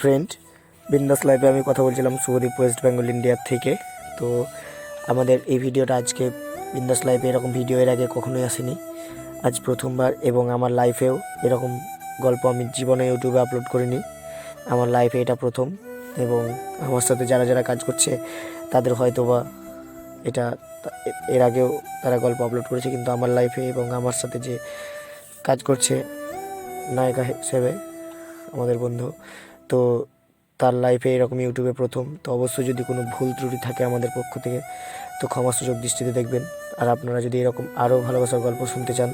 Friend বিন্দাস লাইভে আমি কথা বলছিলাম শুভদীপ ওয়েস্ট বেঙ্গল ইন্ডিয়ার থেকে। তো আমাদের এই ভিডিওটা আজকে বিন্দাস লাইভে এরকম ভিডিও এর আগে কখনোই আসেনি। আজ প্রথমবার এবং আমার লাইফেও এরকম গল্প আমি জীবনে ইউটিউবে আপলোড করিনি। আমার লাইফে এটা প্রথম এবং আমার সাথে যারা যারা কাজ করছে, তাদের হয়তো বা এটা এর আগেও তারা গল্প আপলোড করেছে, কিন্তু আমার লাইফে এবং আমার সাথে যে কাজ করছে, নায়িকা হিসেবে আমাদের বন্ধু তো তার লাইফে এরকম ইউটিউবে প্রথম। তো অবশ্যই যদি কোনো ভুল ত্রুটি থাকে আমাদের পক্ষ থেকে, তো ক্ষমা সুযোগ দৃষ্টিতে দেখবেন। আর আপনারা যদি এরকম আরও ভালোবাসার গল্প শুনতে চান,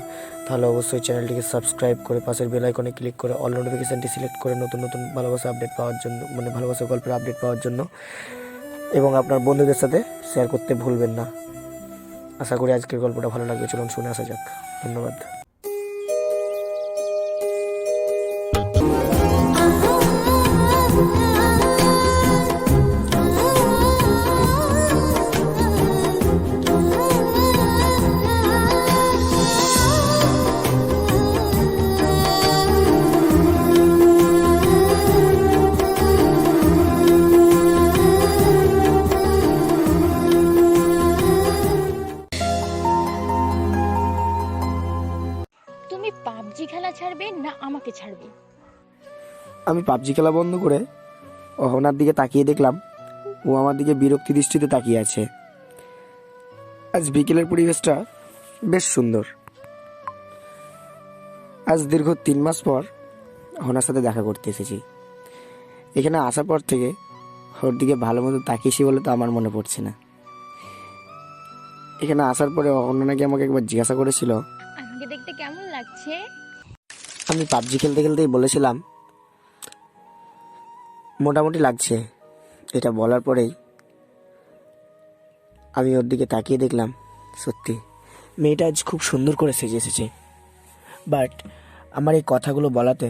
তাহলে অবশ্যই চ্যানেলটিকে সাবস্ক্রাইব করে পাশের বেল আইকনে ক্লিক করে অল নোটিফিকেশানটি সিলেক্ট করে নতুন নতুন ভালোবাসা আপডেট পাওয়ার জন্য মানে ভালোবাসার গল্পের আপডেট পাওয়ার জন্য এবং আপনার বন্ধুদের সাথে শেয়ার করতে ভুলবেন না। আশা করি আজকের গল্পটা ভালো লাগবে চলুন শুনে আসা যাক। ধন্যবাদ। আমি পাবজি খেলা বন্ধ করে অহনার দিকে তাকিয়ে দেখলাম ও আমার দিকে বিরক্তি দৃষ্টিতে তাকিয়ে আছে। আজ বিকেলের পরিবেশটা বেশ সুন্দর। আজ দীর্ঘ তিন মাস পর অহনার সাথে দেখা করতে এসেছি। এখানে আসার পর থেকে ওর দিকে ভালো মতো তাকিয়েছি বলে তো আমার মনে পড়ছে না। এখানে আসার পরে অহনা নাকি আমাকে একবার জিজ্ঞাসা করেছিল। আমাকে দেখতে কেমন লাগছে? আমি পাবজি খেলতে খেলতেই বলেছিলাম মোটামুটি লাগছে। এটা বলার পরেই আমি ওর দিকে তাকিয়ে দেখলাম সত্যি। মেয়েটা আজ খুব সুন্দর করে সেজে এসেছে। বাট আমার এই কথাগুলো বলাতে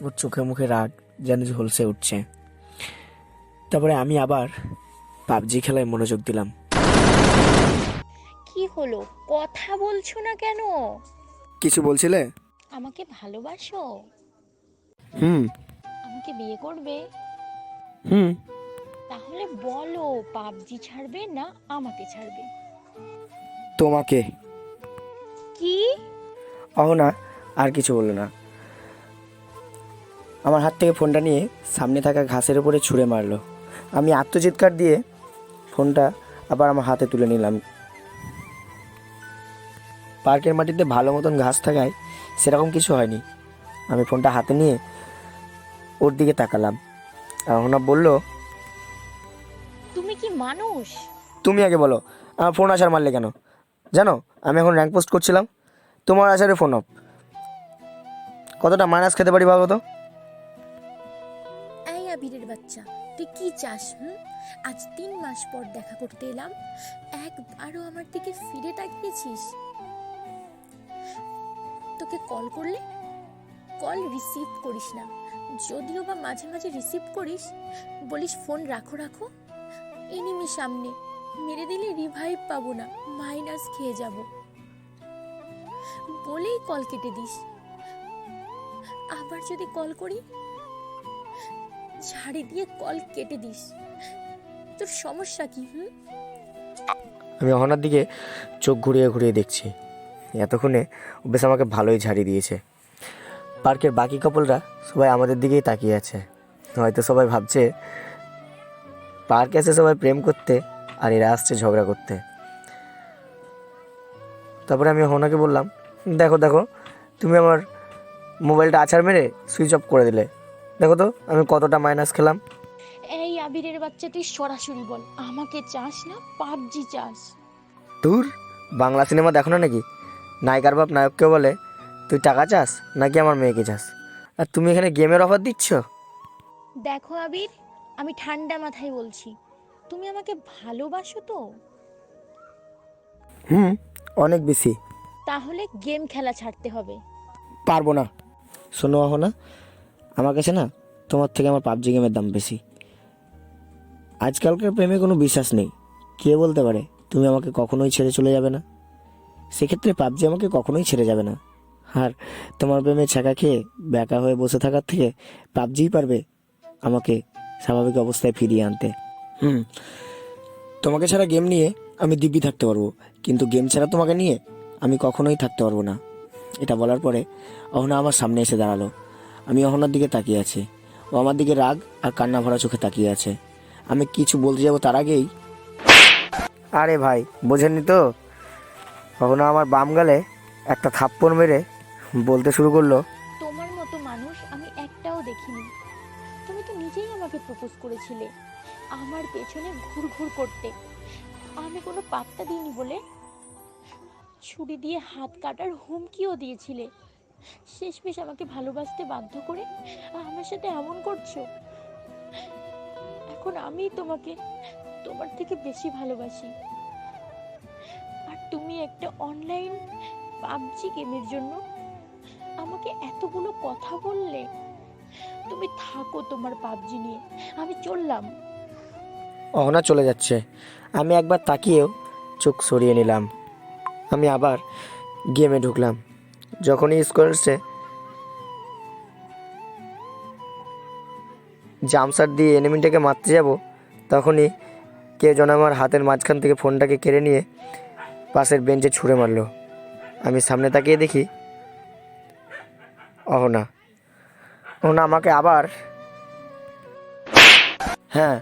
ওর চোখে মুখে রাগ যেন ঝলসে উঠছে। তারপরে আমি আবার পাবজি খেলায় মনোযোগ দিলাম। কি হলো? কথা বলছো না কেন? কিছু বলছিলে? আমাকে ভালোবাসো। হুম আমাকে বিয়ে করবে? হুম। তাহলে বলো পাবজি ছাড়বে না আমাকে ছাড়বে? তোমাকে। কি? অহনা আর কিছু বলল না। আমার হাত থেকে ফোনটা নিয়ে সামনে থাকা ঘাসের উপরে ছুঁড়ে মারলো। আমি আত্মচিৎকার দিয়ে ফোনটা আবার আমার হাতে তুলে নিলাম। পার্কের মাটিতে ভালো মতন ঘাস থাকায় সেরকম কিছু হয়নি। আমি ফোনটা হাতে নিয়ে ওর দিকে তাকালাম। আর অহনা বলল তুমি কি মানুষ? তুমি আগে বলো আমার ফোন আসার মারলে কেন? জানো আমি এখন র্যাঙ্ক পোস্ট করছিলাম তোমার আসারে ফোন অফ কতটা মাইনাস খেতে পারি ভাবো তো এই আবিরের বাচ্চা তুই কি চাস হুম? আজ তিন মাস পর দেখা করতে এলাম একবারও আমার দিকে ফিরে তাকিয়েছিস? তোকে কল করলে কল রিসিভ করিস না। যদিও বা মাঝে মাঝে রিসিভ করিস, বলিস, ফোন রাখো রাখো এনিমি সামনে, মেরে দিলে রিভাইভ পাবো না মাইনাস খেয়ে যাব। বলেই কল কেটে দিস। আবার যদি কল করি, ঝাড়ি দিয়ে কল কেটে দিস। তোর সমস্যা কি, হুম? আমি অহনার দিকে চোখ ঘুরিয়ে ঘুরিয়ে দেখছি। এতক্ষণে বেশ আমাকে ভালোই ঝাড়ি দিয়েছে। পার্কের বাকি কাপলরা সবাই আমাদের দিকেই তাকিয়ে আছে। হয়তো সবাই ভাবছে পার্কে এসে সবাই প্রেম করতে আর এরা আসছে ঝগড়া করতে। তারপরে আমি হোনাকে বললাম দেখো দেখো তুমি আমার মোবাইলটা আছাড় মেরে সুইচ অফ করে দিলে। দেখো তো আমি কতটা মাইনাস খেলাম। এই আবিরের বাচ্চা তুই সরাসরি বল আমাকে চাস না? পাবজি চাস। তোর বাংলা সিনেমা দেখো না নাকি? নায়িকার বাপ নায়ককে বলে তুই টাকা চাস নাকি আমার মেয়েকে চাস? আর তুমি এখানে গেমের অফার দিচ্ছ? দেখো আবির আমি ঠান্ডা মাথায় বলছি। তুমি আমাকে ভালোবাসো তো? হুম অনেক বেশি। তাহলে গেম খেলা ছাড়তে হবে। পারব না। শোনো আহ না আমার কাছে না তোমার থেকে আমার পাবজি গেমের দাম বেশি। আজকালকার প্রেমে কোনো বিশ্বাস নেই। কে বলতে পারে তুমি আমাকে কখনোই ছেড়ে চলে যাবে না। সেক্ষেত্রে পাবজি আমাকে কখনোই ছেড়ে যাবে না। আর তোমার প্রেমে ছাকা খেয়ে ব্যাকা হয়ে বসে থাকার থেকে পাবজিই পারবে আমাকে স্বাভাবিক অবস্থায় ফিরিয়ে আনতে। হুম, তোমাকে ছাড়া গেম নিয়ে আমি দিব্যি থাকতে পারব, কিন্তু গেম ছাড়া তোমাকে নিয়ে আমি কখনোই থাকতে পারব না। এটা বলার পরে অহনা আমার সামনে এসে দাঁড়াল। আমি অহনার দিকে তাকিয়ে আছি। ও আমার দিকে রাগ আর কান্না ভরা চোখে তাকিয়ে আছে। আমি কিছু বলতে যাব তার আগেই আরে ভাই, বোঝেননি তো? অহনা আমার বাম গালে একটা থাপ্পড় মেরে বলতে শুরু করল, তোমার মতো মানুষ আমি একটাও দেখিনি। তুমি তো নিজেই আমাকে প্রপোজ করেছিলে। আমার পেছনে ঘুর ঘুর করতে। আমি কোনো পাত্তা দিইনি বলে। ছুরি দিয়ে হাত কাটার হুমকিও দিয়েছিলে। শেষমেশ আমাকে ভালোবাসতে বাধ্য করে আমার সাথে এমন করছ। এখন আমি তোমাকে, তোমার থেকে বেশি ভালোবাসি। আর তুমি একটা অনলাইন পাবজি গেমের জন্য আমাকে এতগুলো কথা বললে? তুমি থাকো তোমার পাবজি নিয়ে। আমি চললাম। অহনা চলে যাচ্ছে। আমি একবার তাকিয়েও চোখ সরিয়ে নিলাম। আমি আবার গেমে ঢুকলাম। যখনই স্কোয়ারসে জামসার দিয়ে এনিমিটাকে মারতে যাব, তখনই কে যেন আমার হাতের মাঝখান থেকে ফোনটাকে কেড়ে নিয়ে পাশের বেঞ্চে ছুঁড়ে মারলো। আমি সামনে তাকিয়ে দেখি অহনা। অহনা আমাকে আবার হ্যাঁ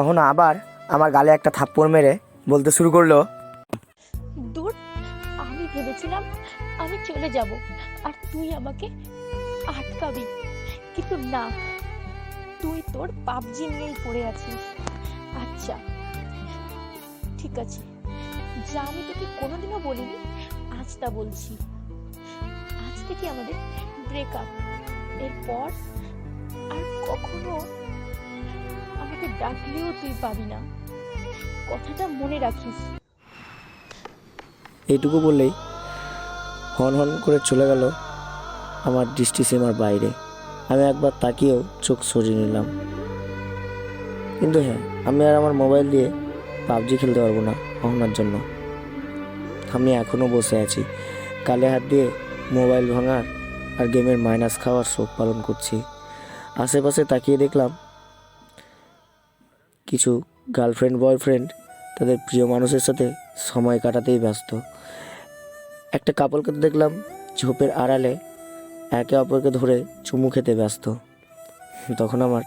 অহনা আবার আমার গালে একটা থাপ্পড় মেরে বলতে শুরু করল। দূর, আমি ভেবেছিলাম আমি চলে যাব, আর তুই আমাকে আটকাবি। কিন্তু না, তুই তোর পাবজি নিয়েই পড়ে আছিস। আচ্ছা ঠিক আছে। যা আমি তোকে কোনোদিনও বলিনি, আজ তা বলছি। আজ থেকে আমাদের ব্রেকআপ এরপর আর কখনো আমাকে ডাকলেও তুই পাবি না। কথাটা মনে রাখিস। এইটুকু বললেই হন হন করে চলে গেল আমার দৃষ্টি সীমার বাইরে। আমি একবার তাকিয়েও চোখ সরিয়ে নিলাম। কিন্তু হ্যাঁ আমি আর আমার মোবাইল দিয়ে পাবজি খেলতে পারব না অহনার জন্য। আমি এখনও বসে আছি। কালে হাত দিয়ে মোবাইল ভাঙার আর গেমের মাইনাস খাওয়ার শোক পালন করছি। আশেপাশে তাকিয়ে দেখলাম কিছু গার্লফ্রেন্ড, বয়ফ্রেন্ড তাদের প্রিয় মানুষের সাথে সময় কাটাতেই ব্যস্ত। একটা কাপলকে দেখলাম ঝোপের আড়ালে একে অপরকে ধরে চুমু খেতে ব্যস্ত। তখন আমার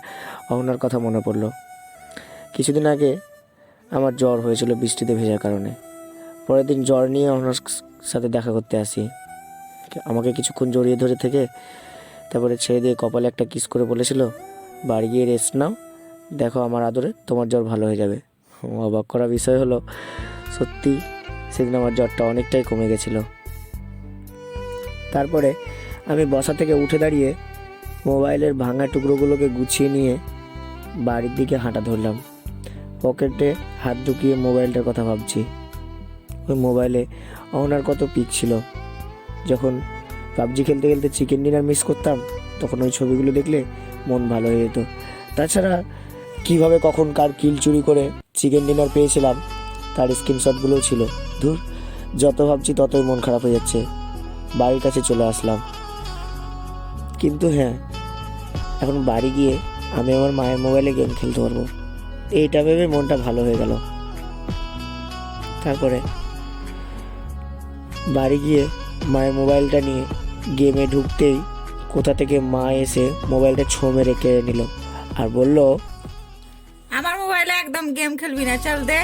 অহনার কথা মনে পড়ল। কিছুদিন আগে আমার জ্বর হয়েছিল বৃষ্টিতে ভেজার কারণে। পরের দিন জ্বর নিয়ে অহনার সাথে দেখা করতে আসি। আমাকে কিছুক্ষণ জড়িয়ে ধরে থেকে তারপরে ছেড়ে দিয়ে কপালে একটা কিস করে বলেছিল, বাড়ি গিয়ে রেস্ট নাও। দেখো আমার আদরে তোমার জ্বর ভালো হয়ে যাবে। অবাক করা বিষয় হলো। সত্যি, সেদিন আমার জ্বরটা অনেকটাই কমে গেছিল। তারপরে আমি বসা থেকে উঠে দাঁড়িয়ে মোবাইলের ভাঙা টুকরোগুলোকে গুছিয়ে নিয়ে বাড়ির দিকে হাঁটা ধরলাম। পকেটে হাত ঢুকিয়ে মোবাইলটার কথা ভাবছি। ওই মোবাইলে অহনার কত পিক ছিল। যখন পাবজি খেলতে খেলতে চিকেন ডিনার মিস করতাম, তখন ওই ছবিগুলো দেখলে মন ভালো হয়ে যেত। তাছাড়া কীভাবে কখন কার কিল চুরি করে চিকেন ডিনার পেয়েছিলাম, তার স্ক্রিনশটগুলোও ছিল। ধুর, যত ভাবছি ততই মন খারাপ হয়ে যাচ্ছে। বাড়ির কাছে চলে আসলাম। কিন্তু হ্যাঁ এখন বাড়ি গিয়ে আমি আমার মায়ের মোবাইলে গেম খেলতে পারব। এইটা ভেবে মনটা ভালো হয়ে গেল। তারপরে বাড়ি গিয়ে মায়ের মোবাইলটা নিয়ে গেমে ঢুকতেই কোথা থেকে মা এসে মোবাইলটা ছো মেরে কেড়ে নিল আর বলল আমার মোবাইলে একদম গেম খেলবি না চল দে।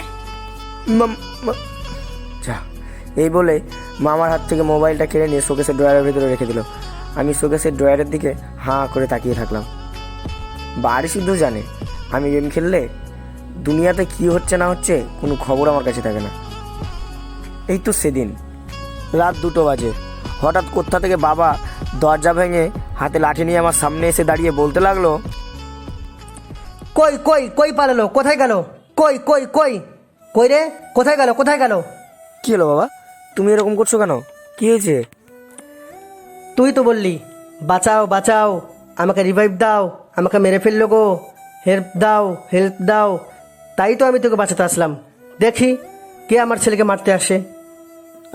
যা। এই বলে মা আমার হাত থেকে মোবাইলটা কেড়ে নিয়ে শোকেসের ড্রয়ারের ভিতরে রেখে দিল। আমি শোকেসের ড্রয়ারের দিকে হাঁ করে তাকিয়ে থাকলাম। বাড়ি শুধু জানে আমি গেম খেললে দুনিয়াতে কি হচ্ছে না হচ্ছে কোনো খবর আমার কাছে থাকে না। এই তো সেদিন। রাত দুটো বাজে। হঠাৎ কোথা থেকে বাবা দরজা ভেঙে হাতে লাঠি নিয়ে আমার সামনে এসে দাঁড়িয়ে বলতে লাগল কই কই কই পালালো? কোথায় গেল? কই কই কই? কই রে? কোথায় গেল? কোথায় গেল? কী হলো বাবা? তুমি এরকম করছ কেন? কী হয়েছে? তুই তো বললি বাঁচাও বাঁচাও আমাকে রিভাইভ দাও আমাকে মেরে ফেলল গো হেল্প দাও হেল্প দাও তাই তো আমি তোকে বাঁচাতে আসলাম। দেখি কে আমার ছেলেকে মারতে আসে।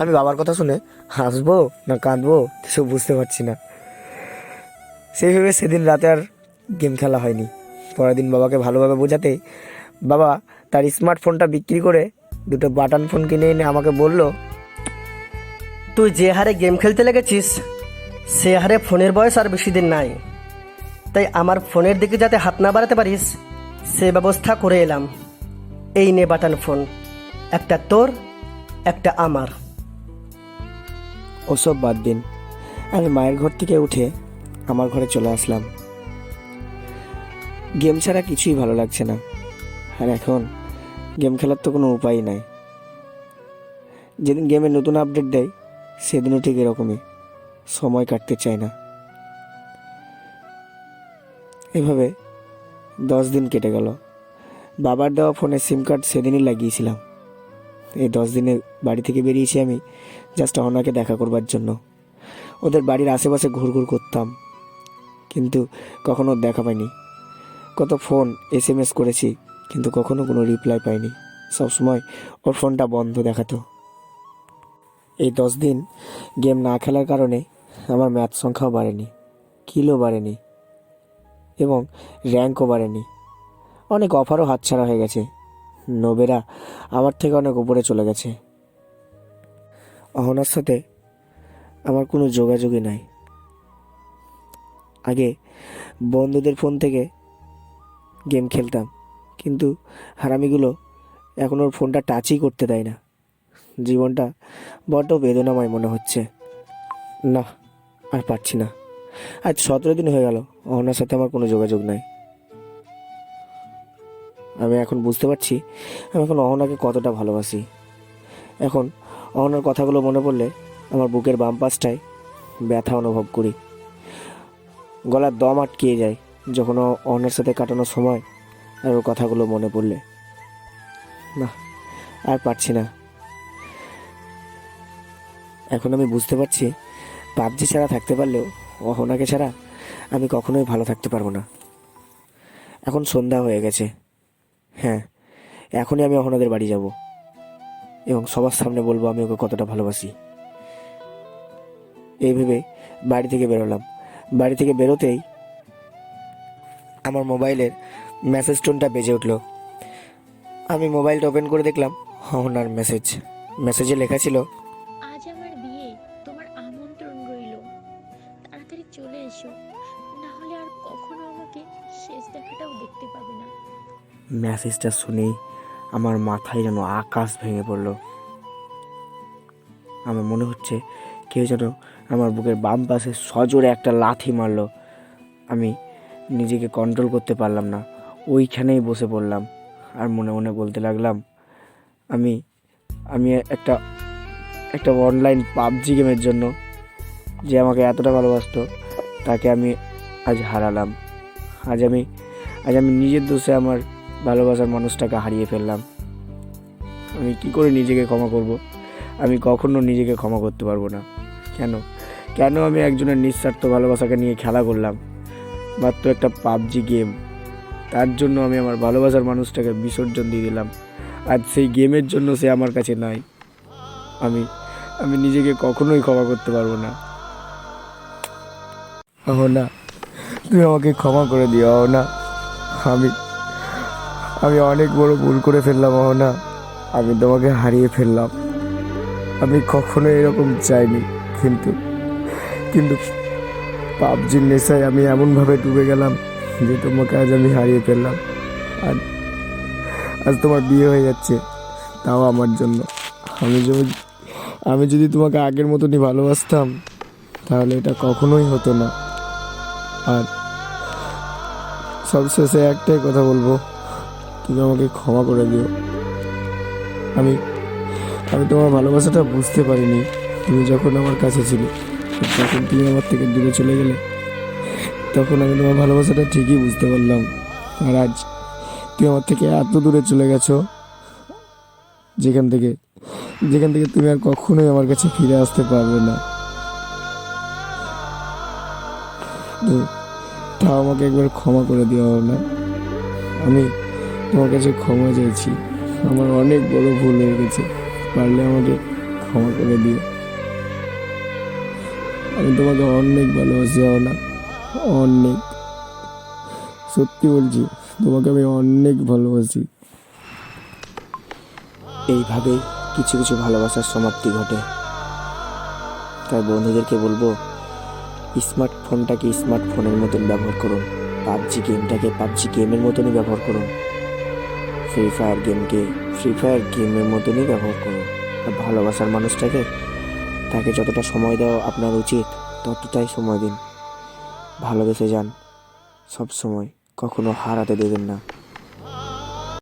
আমি বাবার কথা শুনে হাসবো না কাঁদবো কিছু বুঝতে পারছি না। সেইভাবে সেদিন রাতে আর গেম খেলা হয়নি। পরের দিন বাবাকে ভালোভাবে বোঝাতে বাবা তার স্মার্টফোনটা বিক্রি করে দুটো বাটন ফোন কিনে এনে আমাকে বলল, তুই যে হারে গেম খেলতে লেগেছিস, সে হারে ফোনের বয়স আর বেশি দিন নাই। তাই আমার ফোনের দিকে যাতে হাত না বাড়াতে পারিস, সে ব্যবস্থা করে এলাম। এই নে বাটন ফোন, একটা তোর, একটা আমার। ওসব বাদ দিন। আমি মায়ের ঘর থেকে উঠে আমার ঘরে চলে আসলাম। গেম ছাড়া কিছুই ভালো লাগছে না। আর এখন গেম খেলার তো কোনো উপায় নাই। যেদিন গেমে নতুন আপডেট দেয়, সেদিনও ঠিক এরকমই। সময় কাটতে চায় না। এভাবে দশ দিন কেটে গেল। বাবার দেওয়া ফোনে সিম কার্ড সেদিনই লাগিয়েছিলাম। এই দশ দিনে বাড়ি থেকে বেরিয়েছি আমি। জাস্ট অহনাকে দেখা করবার জন্য। ওদের বাড়ির আশেপাশে ঘুরঘুর করতাম। কিন্তু কখনো দেখা পাইনি। কত ফোন এস এম এস করেছি, কিন্তু কখনো কোনো রিপ্লাই পাইনি। সবসময় ওর ফোনটা বন্ধ দেখাতো। এই দশ দিন গেম না খেলার কারণে আমার ম্যাথ সংখ্যাও বাড়েনি কিলো বাড়েনি, এবং র্যাঙ্কও বাড়েনি। অনেক অফারও হাতছাড়া হয়ে গেছে। নোবেরা আমার থেকে অনেক উপরে চলে গেছে। অহনার সাথে আমার কোনো যোগাযোগই নাই। আগে বন্ধুদের ফোন থেকে গেম খেলতাম, কিন্তু হারামিগুলো এখন ওর ফোনটা টাচই করতে দেয় না। জীবনটা বড্ড বেদনাময় মনে হচ্ছে। না, আর পারছি না। আজ সতেরো দিন হয়ে গেল, অহনার সাথে আমার কোনো যোগাযোগ নাই। আমি এখন বুঝতে পারছি আমি এখন অহনাকে কতটা ভালোবাসি। এখন অহনার কথাগুলো মনে পড়লে আমার বুকের বাম পাশটায় ব্যথা অনুভব করি। গলার দম আটকিয়ে যায় যখন অহনার সাথে কাটানোর সময় আর ওর কথাগুলো মনে পড়লে। না, আর পারছি না। এখন আমি বুঝতে পারছি পাবজি ছাড়া থাকতে পারলেও অহনাকে ছাড়া আমি কখনোই ভালো থাকতে পারব না। এখন সন্ধ্যা হয়ে গেছে। হ্যাঁ এখনই আমি অহনাদের বাড়ি যাব। এবং সবার সামনে বলব, আমি ওকে কতটা ভালোবাসি। এই ভেবে বাড়ি থেকে বেরোলাম। বাড়ি থেকে বেরোতেই আমার মোবাইলের মেসেজ টোনটা বেজে উঠল। আমি মোবাইলটা ওপেন করে দেখলাম, অহনার মেসেজ মেসেজে লেখা ছিল মেসেজটা শুনেই আমার মাথায় যেন আকাশ ভেঙে পড়ল। আমার মনে হচ্ছে কেউ যেন আমার বুকের বাম পাশে সজোরে একটা লাথি মারলো। আমি নিজেকে কন্ট্রোল করতে পারলাম না, ওইখানেই বসে পড়লাম আর মনে মনে বলতে লাগলাম, আমি আমি একটা একটা অনলাইন পাবজি গেমের জন্য যে আমাকে এতটা ভালোবাসতো, তাকে আমি আজ হারালাম। আজ আমি আজ আমি নিজের দোষে আমার ভালোবাসার মানুষটাকে হারিয়ে ফেললাম। আমি কি করে নিজেকে ক্ষমা করব? আমি কখনো নিজেকে ক্ষমা করতে পারব না। কেন? কেন আমি একজনের নিঃস্বার্থ ভালোবাসাকে নিয়ে খেলা করলাম? মাত্র একটা পাবজি গেম। তার জন্য আমি আমার ভালোবাসার মানুষটাকে বিসর্জন দিয়ে দিলাম। আর সেই গেমের জন্য সে আমার কাছে নাই। আমি আমি নিজেকে কখনোই ক্ষমা করতে পারব না। না তুমি আমাকে ক্ষমা করে দিও না আমি আমি অনেক বড় ভুল করে ফেললাম না আমি তোমাকে হারিয়ে ফেললাম। আমি কখনো এরকম চাইনি, কিন্তু কিন্তু পাবজির নেশায় আমি এমনভাবে ডুবে গেলাম যে তোমাকে আজ আমি হারিয়ে ফেললাম। আর, আজ তোমার বিয়ে হয়ে যাচ্ছে, তাও আমার জন্য। আমি যদি আমি যদি তোমাকে আগের মতনই ভালোবাসতাম, তাহলে এটা কখনোই হতো না। আর, সবশেষে একটাই কথা বলব। তুমি আমাকে ক্ষমা করে দিও। আমি আমি তোমার ভালোবাসাটা বুঝতে পারিনি। তুমি যখন আমার কাছে ছিলে, যখন তুমি আমার থেকে দূরে চলে গেলে, তখন আমি তোমার ভালোবাসাটা ঠিকই বুঝতে পারলাম। আর আজ তুমি আমার থেকে এত দূরে চলে গেছো, যেখান থেকে যেখান থেকে তুমি আর কখনোই আমার কাছে ফিরে আসতে পারবে না। তাও আমাকে একবার ক্ষমা করে দেওয়া না। আমি তোমার কাছে ক্ষমা চাইছি। আমার অনেক বড় ভুল হয়ে গেছে। পারলে আমাকে ক্ষমা করে দিও। আমি তোমাকে অনেক ভালোবাসি না অনেক। সত্যি বলছি, তোমাকে আমি অনেক ভালোবাসি। এইভাবেই কিছু কিছু ভালোবাসার সমাপ্তি ঘটে। তাই বন্ধুদেরকে বলব, স্মার্টফোনটাকে স্মার্টফোনের মতন ব্যবহার করুন। পাবজি গেমটাকে পাবজি গেমের মতনই ব্যবহার করুন। ফ্রি ফায়ার গেমকে ফ্রি ফায়ার গেমের মতনই ব্যবহার করুন ভালোবাসার মানুষটাকে তাকে যতটা সময় দেওয়া আপনার উচিত, ততটাই সময় দিন। ভালোবেসে যান, সব সময়। কখনো হারাতে দেবেন না।